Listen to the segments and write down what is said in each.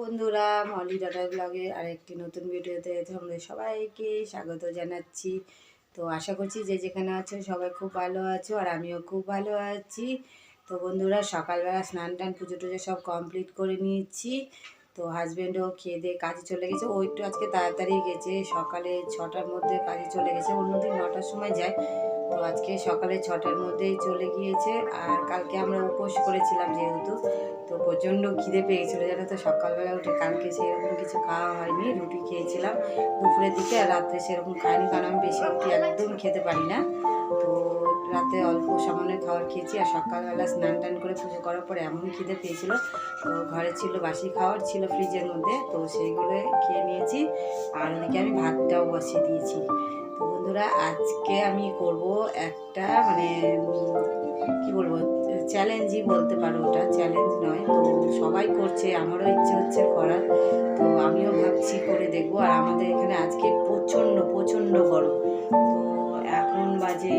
বন্ধুরা, মলি ডাটা ব্লগে আরেকটি নতুন ভিডিওতে তোমাদের সবাইকে স্বাগত জানাচ্ছি। তো আশা করছি যে যেখানে আছো সবাই খুব ভালো আছো আর আমিও খুব ভালো আছি। তো বন্ধুরা, সকালবেলা স্নান টান, পুজো টুজো সব কমপ্লিট করে নিয়েছি। তো হাজব্যান্ডও খেয়ে দিয়ে কাজে চলে গেছে। ও একটু আজকে তাড়াতাড়ি গেছে। সকালে ছটার মধ্যে কাজে চলে গেছে। অন্যদিন নটার সময় যায়। তো আজকে সকালে ছটার মধ্যেই চলে গিয়েছে আর কালকে আমরা উপোস করেছিলাম যেহেতু, তো প্রচণ্ড খিদে পেয়ে গেছিল জানো তো? সকালবেলা উঠে কালকে সেরকম কিছু খাওয়া হয়নি, রুটি খেয়েছিলাম দুপুরের দিকে আর রাত্রে সেরকম খাইনি, কারণ আমি বেশি রুটি একদম খেতে পারি না। তো রাতে অল্প সামান্য খাবার খেয়েছি আর সকালবেলা স্নান টান করে পুজো করার পরে এমন খিদে পেয়েছিল, তো ঘরে ছিল বাসি খাওয়ার, ছিল ফ্রিজের মধ্যে, তো সেইগুলো খেয়ে নিয়েছি। আর ওদিকে আমি ভাতটাও বসিয়ে দিয়েছি। তো বন্ধুরা, আজকে আমি করব একটা মানে কি বলব, চ্যালেঞ্জই বলতে পারো ওটা, চ্যালেঞ্জ নয়। তো সবাই করছে, আমারও ইচ্ছে হচ্ছে করার। তো আমিও ভাবছি করে দেখব। আর আমাদের এখানে আজকে প্রচণ্ড প্রচণ্ড গরম। তো এখন বাজে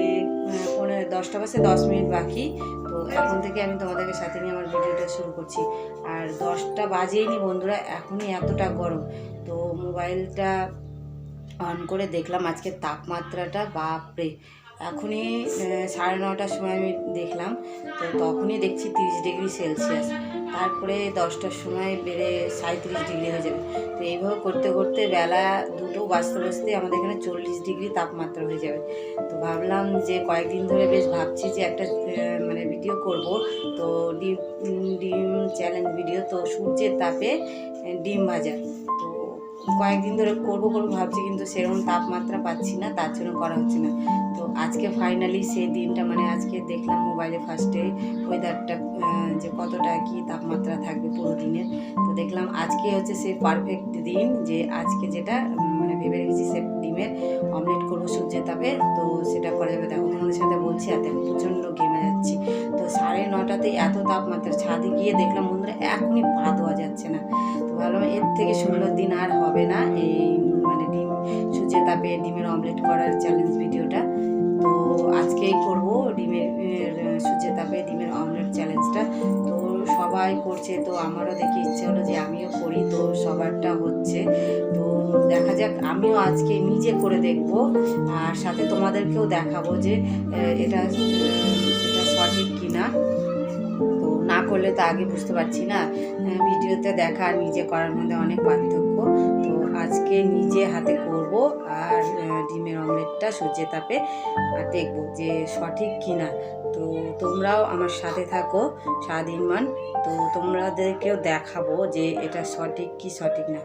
পনেরো দশটা বাজে দশ মিনিট বাকি। তো এখন থেকে আমি তোমাদেরকে সাথে নিয়ে আমার ভিডিওটা শুরু করছি। আর দশটা বাজেইনি বন্ধুরা, এখনই এতটা গরম। তো মোবাইলটা অন করে দেখলাম আজকে তাপমাত্রাটা, বাপরে। এখনই সাড়ে নটার সময় আমি দেখলাম। তো তখনই দেখছি তিরিশ ডিগ্রি সেলসিয়াস। তারপরে দশটার সময় বেড়ে সাঁত্রিশ ডিগ্রি হয়ে যাবে। তো এইভাবে করতে করতে বেলা দুটো বাজতে বাজতে আমাদের এখানে চল্লিশ ডিগ্রি তাপমাত্রা হয়ে যাবে। তো ভাবলাম যে কয়েকদিন ধরে বেশ ভাবছি যে একটা মানে ভিডিও করব। তো ডিম ডিম চ্যালেঞ্জ ভিডিও তো সূর্যের তাপে ডিম ভাজা। কয়েকদিন ধরে করব করব ভাবছি, কিন্তু সেরকম তাপমাত্রা পাচ্ছি না, তার জন্য করা হচ্ছে না। তো আজকে ফাইনালি সেই দিনটা মানে আজকে দেখলাম মোবাইলে ফার্স্টে ওয়েদারটা যে কতটা কি তাপমাত্রা থাকবে পুরো দিনের তো দেখলাম আজকে হচ্ছে সেই পারফেক্ট দিন, যে আজকে যেটা মানে ভেবে রেখেছি সে ডিমের অমলেট সূর্যের তাপে তো সেটা করা যাবে। দেখো তোমাদের সাথে বলছি এত প্রচণ্ড ঘেমে যাচ্ছি। তো সাড়ে নটাতেই এত তাপমাত্রা ছাদে গিয়ে দেখলাম বন্ধুরা এখনই পা ধোয়া যাচ্ছে না। তো ভাবলাম এর থেকে ষোলো দিন আর হবে না এই মানে ডিম সূর্যের তাপে ডিমের অমলেট করার চ্যালেঞ্জ ভিডিওটা। তো আজকেই করব ডিমের এর, সূর্যের তাপে ডিমের অমলেট চ্যালেঞ্জটা তো সবাই করছে, তো আমারও দেখে ইচ্ছে হলো যে আমিও করি, তো সবারটা হচ্ছে। তো দেখা যাক, আমিও আজকে নিজে করে দেখব, আর সাথে তোমাদেরকেও দেখাবো যে এটা এটা সঠিক কিনা। তো না করলে তো আগে বুঝতে পারছি না ভিডিওতে দেখা আর নিজে করার মধ্যে অনেক পার্থক্য। তো আজকে নিজে হাতে করব, আর ডিমের অমলেটটা সূর্যের তাপে, আর দেখব যে সঠিক কিনা। তো তোমরাও আমার সাথে থাকো সারাদিন মান তো তোমাদেরকেও দেখাবো যে এটা সঠিক কি সঠিক না।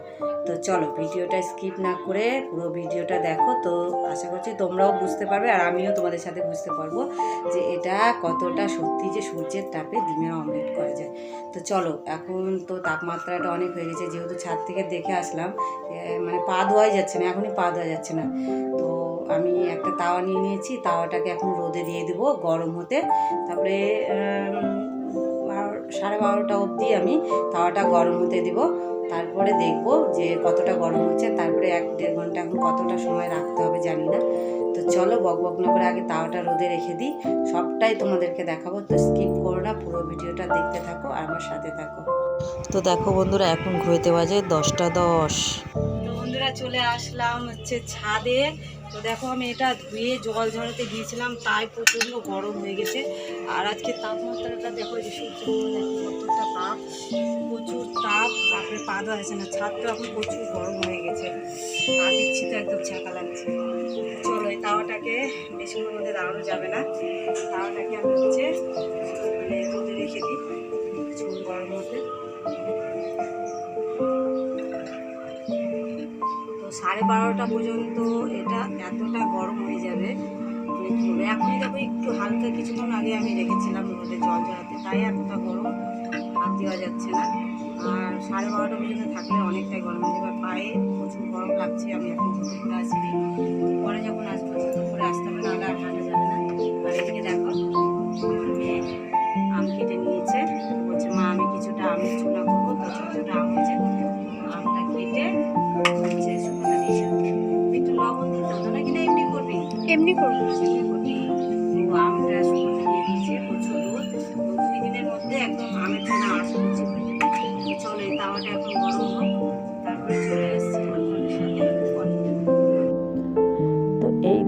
তো চলো ভিডিওটা স্কিপ না করে পুরো ভিডিওটা দেখো। তো আশা করছি তোমরাও বুঝতে পারবে আর আমিও তোমাদের সাথে বুঝতে পারব যে এটা কতটা সত্যি যে সূর্যের তাপে ডিমের অমলেট করা যায়। তো চলো, এখন তো তাপমাত্রাটা অনেক হয়ে গেছে। যেহেতু ছাদ থেকে দেখে আসলাম মানে পা ধোয়াই যাচ্ছে না, এখনই পা ধোয়া যাচ্ছে না। তো আমি একটা তাওয়া নিয়ে নিয়েছি, তাওয়াটাকে এখন রোদে দিয়ে দেবো, গরম হতে। তারপরে সাড়ে বারোটা অবধি আমি তাওয়াটা গরম হতে দেব। তারপরে দেখব যে কতটা গরম হচ্ছে, তারপরে এক দেড় ঘণ্টা এখন কতটা সময় রাখতে হবে জানি না। তো চলো বক বক না করে আগে তাওয়াটা রোদে রেখে দিই। সবটাই তোমাদেরকে দেখাবো, তো স্কিপ করো না, পুরো ভিডিওটা দেখতে থাকো আর আমার সাথে থাকো। তো দেখো বন্ধুরা, এখন ঘুরতে বাজে দশটা দশ। চলে আসলাম হচ্ছে ছাদে। তো দেখো আমি এটা ধুয়ে জল ঝরাতে গিয়েছিলাম, তাই প্রচণ্ড গরম হয়ে গেছে। আর আজকে তাপমাত্রাটা দেখো যে সূর্য কতটা তাপ, প্রচুর তাপ। তাপরে পা যাচ্ছে না, ছাদ তো এখন প্রচুর গরম হয়ে গেছে। পা দিচ্ছি তো একদম ছাকা লাগছে। চলো এই তাওয়াটাকে বেশিক্ষণের মধ্যে দাঁড়ানো যাবে না। তাওয়াটাকে আমি হচ্ছে মানে রেখে দিই। সাড়ে বারোটা পর্যন্ত এটা এতটা গরম হয়ে যাবে কি বলব এখনই দেখো একটু হালকা কিছুক্ষণ আগে আমি রেখেছিলাম রোদে জল জড়াতে তাই এতটা গরম হাত দেওয়া যাচ্ছে না। আর সাড়ে বারোটা পর্যন্ত থাকলে অনেকটাই গরম হয়ে যাবে। পায়ে প্রচুর গরম লাগছে, আমি এখন আসিনি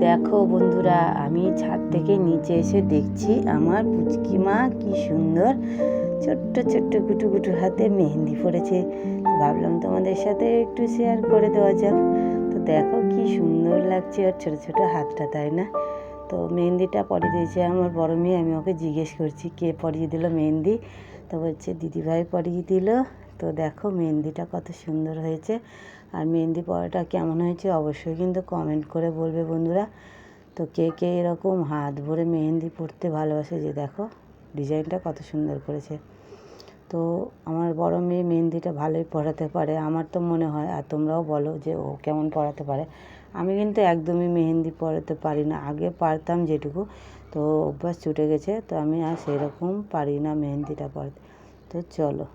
দেখো বন্ধুরা, আমি ছাদ থেকে নিচে এসে দেখছি আমার পুচকি মা কি সুন্দর। ছোট্ট ছোট্ট, গুটু কুটু হাতে মেহেন্দি পড়েছে ভাবলাম তোমাদের সাথে একটু শেয়ার করে দেওয়া যাক। তো দেখো কি সুন্দর লাগছে ওর ছোটো ছোটো হাতটা, তাই না? তো মেহেন্দিটা পরিয়ে দিয়েছে আমার বড় মেয়ে, আমি ওকে জিজ্ঞেস করছি, কে পরিয়ে দিল মেহেন্দি? তো বলছে, দিদিভাই পরিয়ে দিল। তো দেখো মেহেন্দিটা কত সুন্দর হয়েছে। আর মেহেন্দি পরাটা কেমন হয়েছে অবশ্যই কিন্তু কমেন্ট করে বলবে বন্ধুরা। তো কে কে এরকম হাত ভরে মেহেন্দি পরতে ভালোবাসে যে দেখো, ডিজাইনটা কত সুন্দর করেছে। তো আমার বড় মেয়ে মেহেন্দিটা ভালোই পড়াতে পারে, আমার তো মনে হয়, আর তোমরাও বলো যে ও কেমন পড়াতে পারে। আমি কিন্তু একদমই মেহেন্দি পড়াতে পারি না, আগে পারতাম যেটুকু, তো অভ্যাস ছুটে গেছে, তো আমি আর সেরকম পারি না মেহেন্দিটা পড়াতে তো চলো।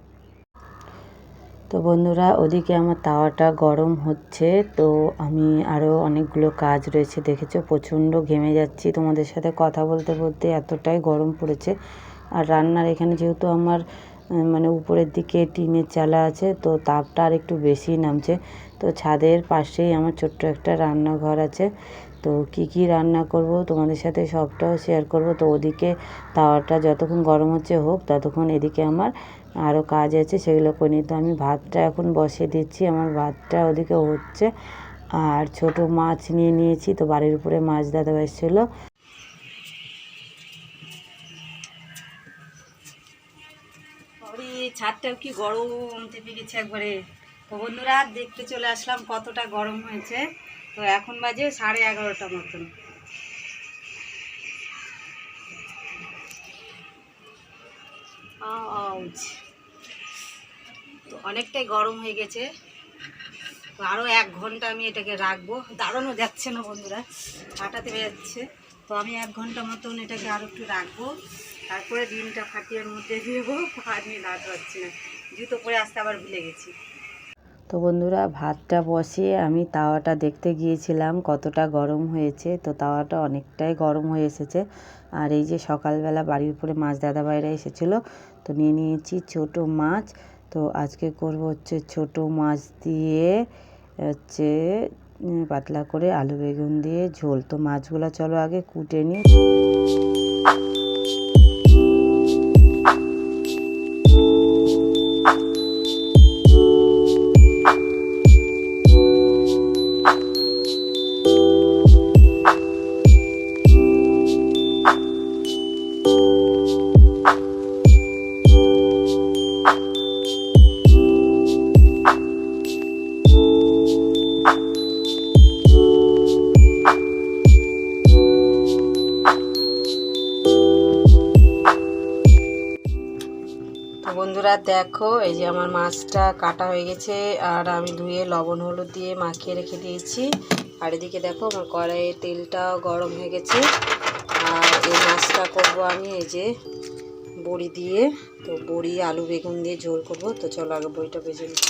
তো বন্ধুরা, ওদিকে আমার তাওয়াটা গরম হচ্ছে। তো আমি আরও অনেকগুলো কাজ রয়েছে, দেখেছ? প্রচণ্ড ঘেমে যাচ্ছি। তোমাদের সাথে কথা বলতে বলতে এতটাই গরম পড়েছে। আর রান্নার এখানে যেহেতু আমার মানে উপরের দিকে টিনের চালা আছে, তো তাপটা আর একটু বেশি নামছে। তো ছাদের পাশেই আমার ছোট্ট একটা রান্নাঘর আছে। তো কি কি রান্না করব, তোমাদের সাথে সবটাও শেয়ার করব। তো ওদিকে তাওয়াটা যতক্ষণ গরম হচ্ছে হোক, ততক্ষণ এদিকে আমার আরও কাজ আছে, সেগুলো করে নিই তো আমি ভাতটা এখন বসিয়ে দিচ্ছি, আমার ভাতটা ওদিকে হচ্ছে। আর ছোট মাছ নিয়ে নিয়েছি, তো বাড়ির উপরে মাছ দাদা এসেছিল। ছাদটাও কি গরম চেপে গেছে একবারে। তো বন্ধুরা, দেখতে চলে আসলাম কতটা গরম হয়েছে। তো এখন বাজে সাড়ে এগারোটা মতন। আউচ। তো অনেকটাই গরম হয়ে গেছে। তো আরও এক ঘণ্টা আমি এটাকে রাখব। দাঁড়ানো যাচ্ছে না বন্ধুরা, ফাটাতে যাচ্ছে। তো আমি এক ঘণ্টা মতন এটাকে আরও একটু রাখব। তারপরে ডিমটা ফাটিয়ে মধ্যে মধ্যে দেবো। আর নিয়ে দাঁড়াতে পারছি না। জুতো পরে আসতে আবার ভুলে গেছি। তো বন্ধুরা, ভাতটা বসিয়ে আমি তাওয়াটা দেখতে গিয়েছিলাম, কতটা গরম হয়েছে। তো তাওয়াটা অনেকটাই গরম হয়ে এসেছে। আর এই যে সকালবেলা বাড়ির উপরে মাছ দাদা বাইরে এসেছিল, তো নিয়ে নিয়েছি ছোট মাছ। তো আজকে করব হচ্ছে ছোট মাছ দিয়ে হচ্ছে পাতলা করে আলু বেগুন দিয়ে ঝোল। তো মাছগুলো চলো আগে কুটে নিই। আমার মাছটা কাটা হয়ে গেছে আর আমি ধুয়ে লবণ হলুদ দিয়ে মাখিয়ে রেখে দিয়েছি। আর এদিকে দেখো আমার কড়াইয়ের তেলটাও গরম হয়ে গেছে। আর এই মাছটা করব আমি এই যে বড়ি দিয়ে। তো বড়ি, আলু, বেগুন দিয়ে ঝোল করব। তো চলো আগে বড়িটা ভেজে নিই।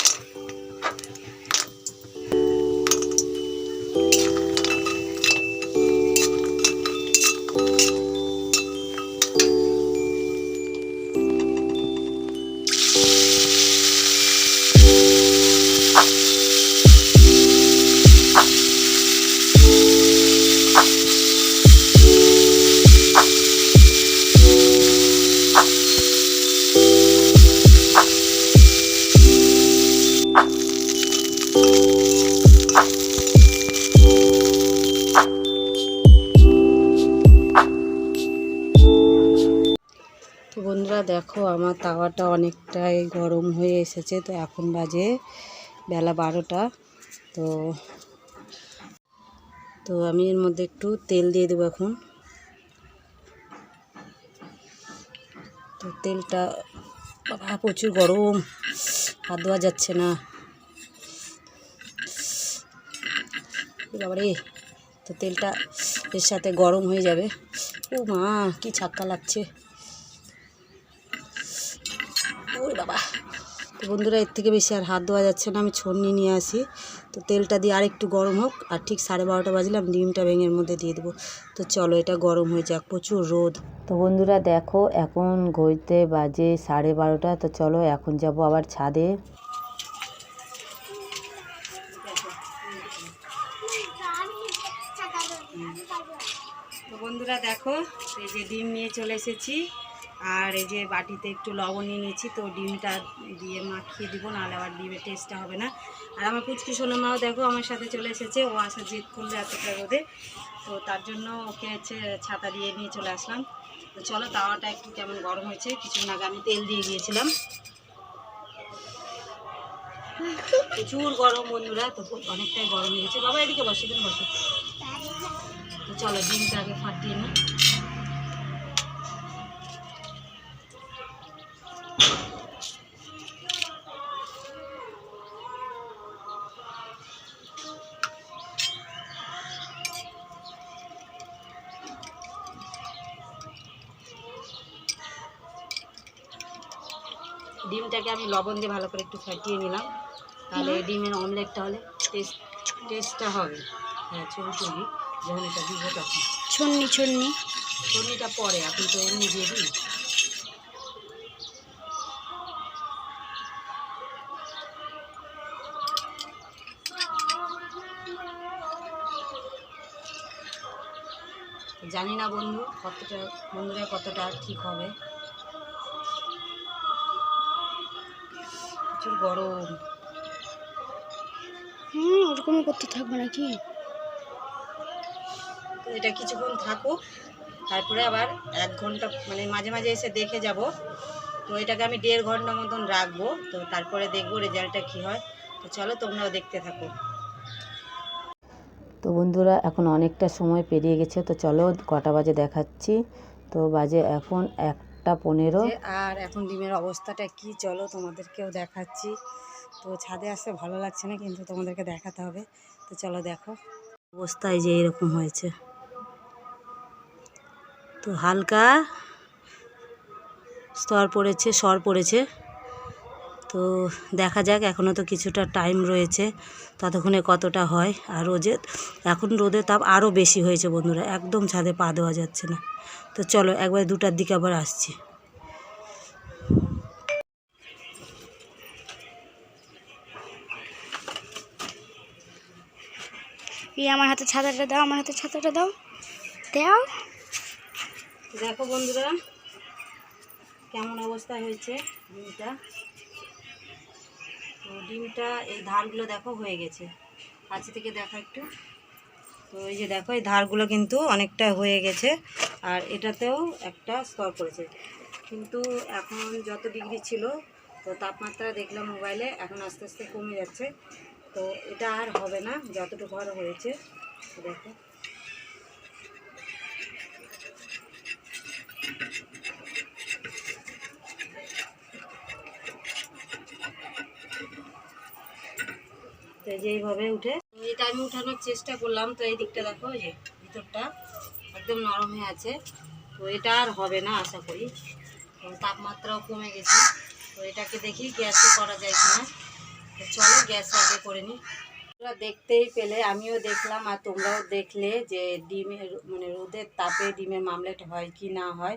তো বন্ধুরা দেখো, আমার তাওয়াটা অনেকটাই গরম হয়ে এসেছে। তো এখন বাজে বেলা বারোটা। তো তো আমি এর মধ্যে একটু তেল দিয়ে দেবো এখন। তো তেলটা, বাবা, প্রচুর গরম। হাত ধোয়া যাচ্ছে না। বাবারে তো তেলটা এর সাথে গরম হয়ে যাবে। ও মা, কি ছাক্কা লাগছে। ওরে বাবা। তো বন্ধুরা এর থেকে বেশি আর হাত ধোয়া যাচ্ছে না আমি ছন্নি নিয়ে আসি। তো তেলটা দিয়ে আর একটু গরম হোক আর ঠিক সাড়ে বারোটা বাজলে আমি ডিমটা ভেঙের মধ্যে দিয়ে দেবো। তো চলো এটা গরম হয়ে যাক প্রচুর রোদ। তো বন্ধুরা দেখো এখন ঘড়িতে বাজে সাড়ে বারোটা তো চলো এখন যাব আবার ছাদে। তো বন্ধুরা দেখো এই যে ডিম নিয়ে চলে এসেছি। আর এই যে বাটিতে একটু লবণ নিয়ে নিয়েছি, তো ডিমটা দিয়ে মাখিয়ে দিব, নাহলে আবার ডিমের টেস্টটা হবে না। আর আমার পুচকি সোনা মাও দেখো আমার সাথে চলে এসেছে, ও আসা জেদ করলে এতটা রোদে। তো তার জন্য ওকে হচ্ছে ছাতা দিয়ে নিয়ে চলে আসলাম। তো চলো, তাওয়াটা একটু কেমন গরম হয়েছে, কিছুক্ষণ আগে আমি তেল দিয়ে দিয়েছিলাম প্রচুর গরম বন্ধুরা, তো অনেকটাই গরম হয়ে গেছে। বাবা, এদিকে বসে দিন বসে। তো চলো, ডিমটা আগে ফাটিয়ে নিই। ডিমটাকে আমি লবণ দিয়ে ভালো করে একটু ফাটিয়ে নিলাম। তাহলে ডিমের অমলেটটা হলে টেস্ট টেস্টটা হবে। হ্যাঁ ছবি ছবি যখন এটা দিব তখন। ছন্নি ছন্নি। চর্নিটা পরে আপনি তো এমনি দিয়ে দিন জানি না বন্ধু কতটা বন্ধুরা কতটা ঠিক হবে। প্রচুর গরম। হুম ওরকমই করতে থাকবে নাকি? তো এটা কিছুক্ষণ থাকুক তারপরে আবার এক ঘণ্টা মানে মাঝে মাঝে এসে দেখে যাব। তো এটাকে আমি দেড় ঘণ্টা মতন রাখব তো তারপরে দেখব রেজাল্টটা কী হয়। তো চলো তোমরাও দেখতে থাকো। বন্ধুরা, এখন অনেকটা সময় পেরিয়ে গেছে, তো চলো কটা বাজে দেখাচ্ছি। তো বাজে এখন একটা পনেরো। আর এখন ডিমের অবস্থাটা কি, চলো তোমাদেরকেও দেখাচ্ছি। তো ছাদে আসতে ভালো লাগছে না, কিন্তু তোমাদেরকে দেখাতে হবে। তো চলো দেখো, অবস্থায় যে এরকম হয়েছে। তো হালকা স্তর পড়েছে, স্বর পড়েছে। তো দেখা যাক এখনও তো কিছুটা টাইম রয়েছে ততক্ষণে কতটা হয়। আর রোজে এখন রোদের তাপ আরও বেশি হয়েছে বন্ধুরা একদম ছাদে পা দেওয়া যাচ্ছে না। তো চলো একবার দুটার দিকে আবার আসছি। আমার হাতে ছাতাটা দাও আমার হাতে ছাতাটা দাও। দাও। দেখো বন্ধুরা কেমন অবস্থা হয়েছে ডিমটা তো ডিমটা, এই ধারগুলো দেখো হয়ে গেছে। কাছে থেকে দেখো একটু। তো এই যে দেখো, এই ধারগুলো কিন্তু অনেকটা হয়ে গেছে। আর এটাতেও একটা স্তর পড়েছে কিন্তু এখন যত ডিগ্রি ছিল, তো তাপমাত্রা দেখলাম মোবাইলে, এখন আস্তে আস্তে কমে যাচ্ছে। তো এটা আর হবে না, যতটুকু আর হয়েছে, দেখো। তো এই যে এইভাবে উঠে। এটা আমি উঠানোর চেষ্টা করলাম, তো এই দিকটা দেখো যে ভিতরটা একদম নরম হয়ে আছে। তো এটা আর হবে না, আশা করি। তাপমাত্রাও কমে গেছে। তো এটাকে দেখি গ্যাসে করা যায় কিনা। তো চলো, গ্যাস আগে করে নিই তোমরা দেখতেই পেলে, আমিও দেখলাম, আর তোমরাও দেখলে যে ডিমের মানে রোদের তাপে ডিমের মামলেট হয় কি না হয়।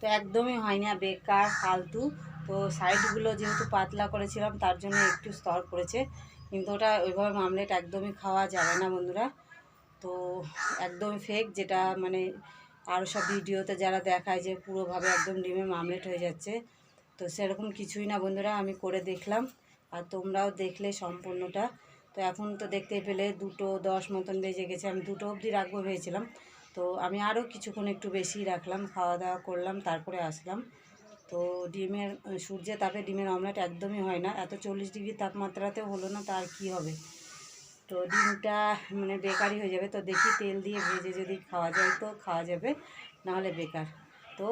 তো একদমই হয় না, বেকার, ফালতু। তো সাইডগুলো যেহেতু পাতলা করেছিলাম, তার জন্য একটু স্তর পড়েছে কিন্তু ওটা ওইভাবে মামলেট একদমই খাওয়া যাবে না, বন্ধুরা। তো একদম ফেক যেটা মানে আরও সব ভিডিওতে যারা দেখায় যে পুরোভাবে একদম ডিমে মামলেট হয়ে যাচ্ছে। তো সেরকম কিছুই না, বন্ধুরা, আমি করে দেখলাম। আর তোমরাও দেখলে সম্পূর্ণটা। তো এখন তো দেখতে পেলে দুটো দশ মতন বেজে গেছে, আমি দুটো অবধি রাখব ভেবেছিলাম। তো আমি আরও কিছুক্ষণ একটু বেশি রাখলাম, খাওয়া দাওয়া করলাম, তারপরে আসলাম। তো ডিমের সূর্যের তাপে ডিমের অমলেট একদমই হয় না। এত চল্লিশ ডিগ্রি তাপমাত্রাতে হলো না, তার কি হবে? তো ডিমটা মানে বেকারই হয়ে যাবে। তো দেখি তেল দিয়ে ভেজে যদি খাওয়া যায় তো খাওয়া যাবে নাহলে বেকার। তো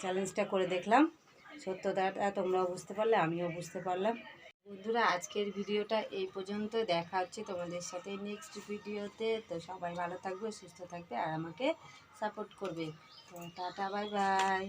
চ্যালেঞ্জটা করে দেখলাম। সত্যতাটা তোমরাও বুঝতে পারলে, আমিও বুঝতে পারলাম। বন্ধুরা, আজকের ভিডিওটা এই পর্যন্ত দেখা হচ্ছে তোমাদের সাথে নেক্সট ভিডিওতে। তো সবাই ভালো থাকবে, সুস্থ থাকবে আর আমাকে সাপোর্ট করবে। তো টাটা বাই বাই